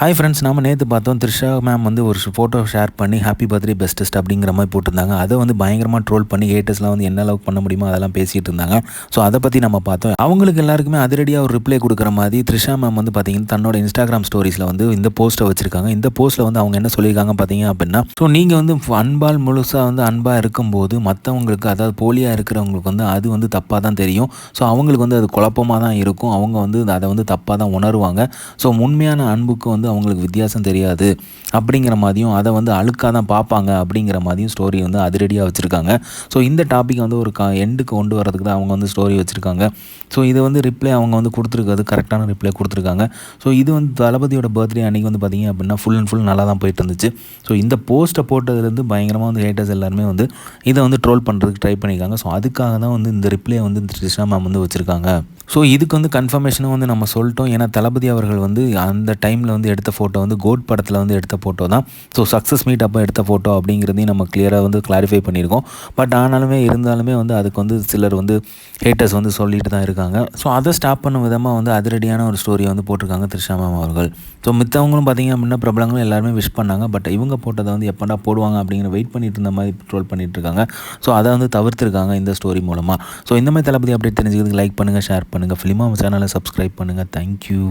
Hi friends நம்ம நேற்று பார்த்தோம் த்ரிஷா மேம் வந்து ஒரு ஃபோட்டோ ஷேர் பண்ணி ஹாப்பி பர்த்டே பெஸ்டஸ்ட் அப்படிங்கிற மாதிரி போட்டிருந்தாங்க. அதை வந்து பயங்கரமாக ட்ரோல் பண்ணி ஹேட்டர்ஸ்லாம் வந்து என்ன அளவுக்கு பண்ண முடியுமோ அதெல்லாம் பேசிகிட்டு இருந்தாங்க. ஸோ அதை பற்றி நம்ம பார்த்தோம். அவங்களுக்கு எல்லாருக்குமே அதிரடியாக ஒரு ரிப்ளை கொடுக்குற மாதிரி த்ரிஷா மேம் வந்து பார்த்தீங்கன்னா தன்னோட இன்ஸ்டாகிராம் ஸ்டோரிஸில் வந்து இந்த போஸ்ட்டை வச்சிருக்காங்க. இந்த போஸ்ட்டில் வந்து அவங்க என்ன சொல்லியிருக்காங்க பார்த்தீங்க அப்படின்னா ஸோ நீங்கள் வந்து அன்பால் முழுசாக வந்து அன்பாக இருக்கும்போது மற்றவங்களுக்கு அதாவது போலியாக இருக்கிறவங்களுக்கு வந்து அது வந்து தப்பாக தான் தெரியும். ஸோ அவங்களுக்கு வந்து அது குழப்பமாக தான் இருக்கும். அவங்க வந்து அதை வந்து தப்பாக தான் உணருவாங்க. ஸோ உண்மையான அன்புக்கு வந்து வந்து அவங்களுக்கு வித்தியாசம் தெரியாது அப்படிங்கிற மாதிரியும் அதை வந்து அழுக்காக தான் பார்ப்பாங்க அப்படிங்கிற மாதிரியும் ஸ்டோரி வந்து அதிரடியாக வச்சுருக்காங்க. ஸோ இந்த டாப்பிக்கை வந்து ஒரு க எண்டுக்கு கொண்டு வரதுக்கு தான் அவங்க வந்து ஸ்டோரி வச்சுருக்காங்க. ஸோ இது வந்து ரிப்ளை அவங்க வந்து கொடுத்துருக்காது கரெக்டான ரிப்ளை கொடுத்துருக்காங்க. ஸோ இது வந்து தளபதியோட பர்த்டே அன்றைக்கி வந்து பார்த்திங்க அப்படின்னா ஃபுல் அண்ட் ஃபுல் நல்லா தான் போயிட்டு இருந்துச்சு. ஸோ இந்த போஸ்ட்டை போட்டதுலேருந்து பயங்கரமாக வந்து ஹேட்டர்ஸ் எல்லாருமே வந்து இதை வந்து ட்ரோல் பண்ணுறதுக்கு ட்ரை பண்ணியிருக்காங்க. ஸோ அதுக்காக தான் வந்து இந்த ரிப்ளை வந்து த்ரிஷா மேம் வந்து வச்சுருக்காங்க. ஸோ இதுக்கு வந்து கன்ஃபர்மேஷனும் வந்து நம்ம சொல்லிட்டோம். ஏன்னா தளபதி அவர்கள் வந்து அந்த டைமில் வந்து எடுத்த ஃபோட்டோ வந்து கோட் படத்தில் வந்து எடுத்த ஃபோட்டோ தான். ஸோ சக்ஸஸ் மீட் அப்போ எடுத்த ஃபோட்டோ அப்படிங்கிறதையும் நம்ம கிளியராக வந்து கிளாரிஃபை பண்ணியிருக்கோம். பட் ஆனாலுமே இருந்தாலுமே வந்து அதுக்கு வந்து சிலர் வந்து ஹேட்டர்ஸ் வந்து சொல்லிட்டு தான் இருக்காங்க. ஸோ அதை ஸ்டாப் பண்ண விதமாக வந்து அதிரடியான ஒரு ஸ்டோரியை வந்து போட்டிருக்காங்க த்ரிஷா மேம் அவர்கள். ஸோ மித்தவங்களும் பார்த்திங்க அப்படின்னா பிரபலங்களும் எல்லாருமே விஷ் பண்ணாங்க. பட் இவங்க போட்டதை வந்து எப்படா போடுவாங்க அப்படிங்கிற வெயிட் பண்ணிட்டு இருந்த மாதிரி ட்ரோல் பண்ணிட்டு இருக்காங்க. ஸோ அதை வந்து தவிர்த்துருக்காங்க இந்த ஸ்டோரி மூலமாக ஸோ இந்த மாதிரி தளபதி அப்டேட் தெரிஞ்சுக்கிறதுக்கு லைக் பண்ணுங்கள் ஷேர் பண்ணுங்கள் ஃபிலிமா சேனலை சப்ஸ்கிரைப் பண்ணுங்கள் தேங்க்யூ